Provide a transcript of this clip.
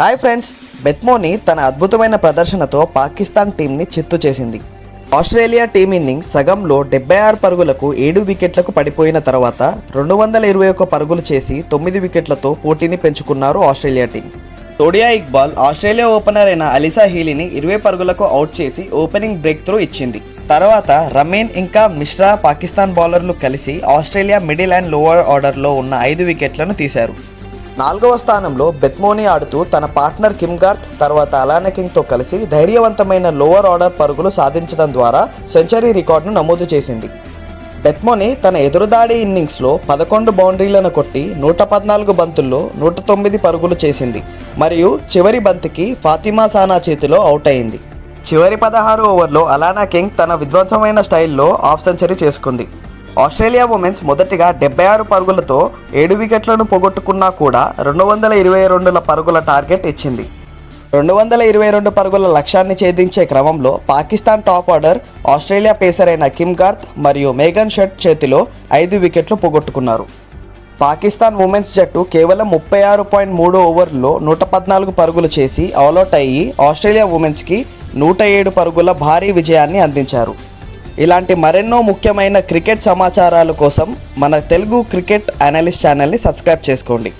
Hi friends బెత్మోని తన అద్భుతమైన ప్రదర్శనతో పాకిస్తాన్ టీంని చిత్తు చేసింది. ఆస్ట్రేలియా టీం ఇన్నింగ్స్ సగంలో డెబ్బై ఆరు పరుగులకు ఏడు వికెట్లకు పడిపోయిన తర్వాత రెండు వందల ఇరవై ఒక్క పరుగులు చేసి తొమ్మిది వికెట్లతో పోటీని పెంచుకున్నారు ఆస్ట్రేలియా టీం. తోడియా ఇక్బాల్ ఆస్ట్రేలియా ఓపెనర్ అయిన అలిసా హీలీని ఇరవై పరుగులకు అవుట్ చేసి ఓపెనింగ్ బ్రేక్ త్రూ ఇచ్చింది. తర్వాత రమేన్ ఇంకా మిశ్రా పాకిస్తాన్ బౌలర్లు కలిసి ఆస్ట్రేలియా మిడిల్ అండ్ లోవర్ ఆర్డర్లో ఉన్న ఐదు వికెట్లను తీశారు. నాలుగవ స్థానంలో బెత్మోని ఆడుతూ తన పార్ట్నర్ కిమ్గార్త్ తర్వాత అలానా కింగ్తో కలిసి ధైర్యవంతమైన లోవర్ ఆర్డర్ పరుగులు సాధించడం ద్వారా సెంచరీ రికార్డును నమోదు చేసింది. బెత్మోని తన ఎదురుదాడి ఇన్నింగ్స్లో పదకొండు బౌండరీలను కొట్టి నూట పద్నాలుగు బంతుల్లో నూట తొమ్మిది పరుగులు చేసింది. మరియు చివరి బంతికి ఫాతిమా సానా చేతిలో అవుట్ అయింది. చివరి పదహారు ఓవర్లో అలానా కింగ్ తన విధ్వంసమైన స్టైల్లో హాఫ్ సెంచరీ చేసుకుంది. ఆస్ట్రేలియా ఉమెన్స్ మొదటిగా డెబ్బై ఆరు పరుగులతో ఏడు వికెట్లను పోగొట్టుకున్నా కూడా రెండు వందల ఇరవై రెండుల పరుగుల టార్గెట్ ఇచ్చింది. రెండు వందల ఇరవై రెండు పరుగుల లక్ష్యాన్ని ఛేదించే క్రమంలో Pakistan top order Australia pacer అయిన కిమ్ గార్త్ మరియు మేఘన్ షెట్ చేతిలో ఐదు వికెట్లు పోగొట్టుకున్నారు. పాకిస్తాన్ ఉమెన్స్ జట్టు కేవలం ముప్పై ఆరు పాయింట్ మూడు ఓవర్లో నూట పద్నాలుగు పరుగులు చేసి ఆల్అౌట్ అయ్యి ఆస్ట్రేలియా ఉమెన్స్కి నూట ఏడు పరుగుల భారీ విజయాన్ని అందించారు. ఇలాంటి మరెన్నో ముఖ్యమైన క్రికెట్ సమాచారాల కోసం మన తెలుగు క్రికెట్ అనలిస్ట్ ఛానల్ని సబ్స్క్రైబ్ చేసుకోండి.